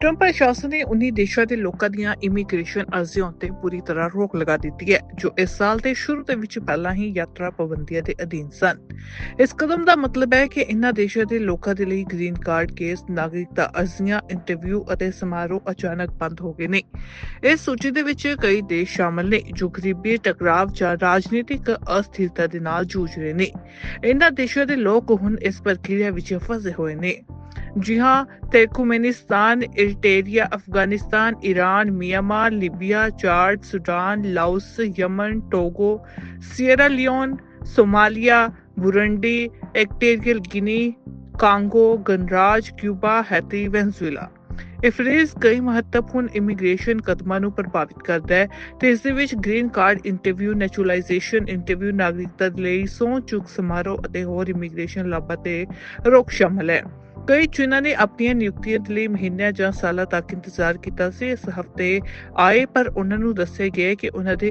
Trump ਪ੍ਰਸ਼ਾਸਨ ਨੇ 19 ਦੇਸ਼ਾਂ ਦੇ ਲੋਕਾਂ ਦੀਆਂ ਇਮੀਗ੍ਰੇਸ਼ਨ ਅਰਜ਼ੀਆਂ ਉੱਤੇ ਪੂਰੀ ਤਰ੍ਹਾਂ ਰੋਕ ਲਗਾ ਦਿੱਤੀ ਹੈ, ਜੋ ਇਸ ਸਾਲ ਦੇ ਸ਼ੁਰੂ ਦੇ ਵਿੱਚ ਪਹਿਲਾਂ ਹੀ ਯਾਤਰਾ ਪਾਬੰਦੀਆਂ ਦੇ ਅਧੀਨ ਸਨ। ਇਸ ਕਦਮ ਦਾ ਮਤਲਬ ਹੈ ਕਿ ਇਨ੍ਹਾਂ ਦੇਸ਼ਾਂ ਦੇ ਲੋਕਾਂ ਦੇ ਲਈ ਗ੍ਰੀਨ ਕਾਰਡ ਕੇਸ, ਨਾਗਰਿਕਤਾ ਅਰਜ਼ੀਆਂ ਇੰਟਰਵਿਊ ਅਤੇ ਸਮਾਰੋਹ ਅਚਾਨਕ ਬੰਦ ਹੋ ਗਏ ਨੇ। ਇਸ ਸੂਚੀ ਦੇ ਵਿੱਚ ਕਈ ਦੇਸ਼ ਸ਼ਾਮਲ ਨੇ ਜੋ ਗਰੀਬੀ, ਟਕਰਾਵ ਜਾਂ ਰਾਜਨੀਤਿਕ ਅਸਥਿਰਤਾ ਦੇ ਨਾਲ ਜੂਝ ਰਹੇ ਨੇ। ਇਨ੍ਹਾਂ ਦੇਸ਼ਾਂ ਦੇ ਲੋਕ ਹੁਣ ਇਸ ਪ੍ਰਕਿਰਿਆ ਵਿੱਚ ਫਸੇ ਹੋਏ ਨੇ। ਜੀ ਹਾਂ Turkmenistan Eritrea Afghanistan Iran Myanmar Libya Chad Sudan Laos Yemen Togo Sierra Leone Somalia Burundi Equatorial Guinea Congo ਗਣਰਾਜ ਕਿਊਬਾ ਹੈਤੀ ਵੈਨਜ਼ੂਏਲਾ ਇਹ ਫਰੇਜ਼ ਕਈ ਮਹੱਤਵਪੂਰਨ ਇਮੀਗ੍ਰੇਸ਼ਨ ਕਦਮਾਂ ਨੂੰ ਪ੍ਰਭਾਵਿਤ ਕਰਦਾ ਹੈ ਤੇ ਇਸ ਦੇ ਵਿੱਚ green card interview naturalization interview ਨਾਗਰਿਕਤਾ ਲਈ ਸਹੁੰ ਚੁੱਕ ਸਮਾਰੋਹ ਅਤੇ ਹੋਰ ਇਮੀਗ੍ਰੇਸ਼ਨ ਲਾਭਾਂ ਤੇ ਰੋਕ ਸ਼ਾਮਲ ਹੈ। ਕਈ ਚੁਣਾਂ ਨੇ ਆਪਣੀਆਂ ਨਿਯੁਕਤੀਆਂ ਲਈ ਮਹੀਨਿਆਂ ਜਾਂ ਸਾਲਾਂ ਤੱਕ ਇੰਤਜ਼ਾਰ ਕੀਤਾ ਸੀ। ਇਸ ਹਫ਼ਤੇ ਆਏ ਪਰ ਉਹਨਾਂ ਨੂੰ ਦੱਸਿਆ ਗਿਆ ਕਿ ਉਹਨਾਂ ਦੇ